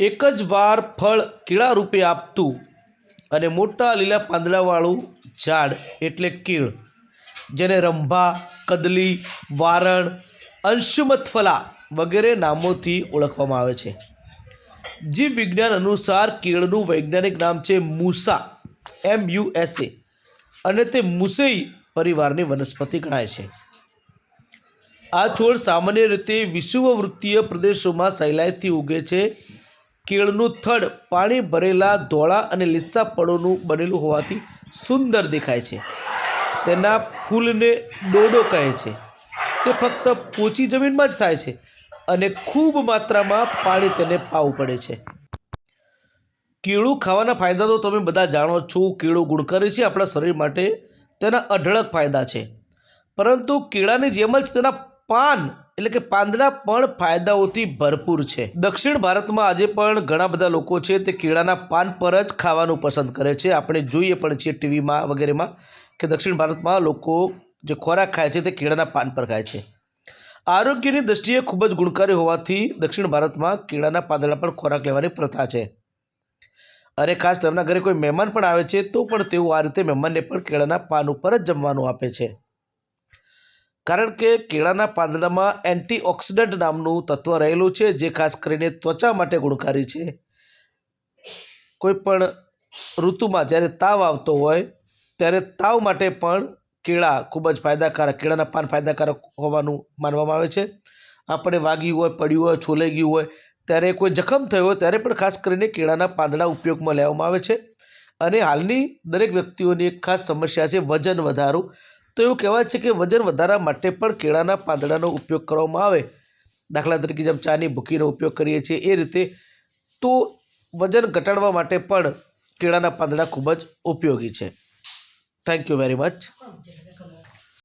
એક જ વાર ફળ કેળા રૂપે આપતું અને મોટા લીલા પાંદડાવાળું ઝાડ એટલે કીળ, જેને રંભા, કદલી, વારણ, અંશુમતફલા વગેરે નામોથી ઓળખવામાં આવે છે. જીવ વિજ્ઞાન અનુસાર કેળનું વૈજ્ઞાનિક નામ છે મૂસા, એમ યુ એસ એ, અને તે મુસેઈ પરિવારની વનસ્પતિ ગણાય છે. આ છોડ સામાન્ય રીતે વિષુવવૃત્તીય પ્રદેશોમાં સહેલાઈથી ઉગે છે કેળનું થડ, પાણી ભરેલા ધોળા અને લીસા પળોનું બનેલું હોવાથી સુંદર દેખાય છે. તેના ફૂલને ડોડો કહે છે. તે ફક્ત પોચી જમીનમાં જ થાય છે અને ખૂબ માત્રામાં પાણી તેને પાવું પડે છે. કેળું ખાવાના ફાયદા તો તમે બધા જાણો છો. કેળું ગુણકારી છે આપણા શરીર માટે તેના અઢળક ફાયદા છે. પરંતુ કેળાની જેમ જ તેના પાન એટલે કે પાંદડા પણ ફાયદાઓથી ભરપૂર છે. દક્ષિણ ભારતમાં આજે પણ ઘણા બધા લોકો છે તે કેળાના પાન પર જ ખાવાનું પસંદ કરે છે. આપણે જોઈએ પણ છીએ ટીવીમાં વગેરેમાં કે દક્ષિણ ભારતમાં લોકો જે ખોરાક ખાય છે તે કેળાના પાન પર ખાય છે. આરોગ્યની દૃષ્ટિએ ખૂબ જ ગુણકારી હોવાથી દક્ષિણ ભારતમાં કેળાના પાંદડા પર ખોરાક લેવાની પ્રથા છે. અને ખાસ તેમના ઘરે કોઈ મહેમાન પણ આવે છે તો પણ તેઓ આ રીતે મહેમાનને પણ કેળાના પાન ઉપર જ જમવાનું આપે છે. કારણ કે કેળાના પાંદડામાં એન્ટીઓક્સિડન્ટ નામનું તત્વ રહેલું છે, જે ખાસ કરીને ત્વચા માટે ગુણકારી છે. કોઈપણ ઋતુમાં જ્યારે તાવ આવતો હોય, ત્યારે તાવ માટે પણ કેળા ખૂબ જ ફાયદાકારક, કેળાના પાન ફાયદાકારક હોવાનું માનવામાં આવે છે. આપણે વાગ્યું હોય, પડ્યું હોય, છોલાઈ ગયું હોય, ત્યારે કોઈ જખમ થયો હોય, ત્યારે પણ ખાસ કરીને કેળાના પાંદડા ઉપયોગમાં લેવામાં આવે છે. અને હાલની દરેક વ્યક્તિઓની એક ખાસ સમસ્યા છે, વજન વધારો તો એવું કહેવાય છે કે વજન વધારા માટે પણ કેળાના પાંદડાનો ઉપયોગ કરવામાં આવે. દાખલા તરીકે જેમ ચાની ભૂકીનો ઉપયોગ કરીએ છીએ, એ રીતે તો વજન ઘટાડવા માટે પણ કેળાના પાંદડા ખૂબ જ ઉપયોગી છે. Thank you very much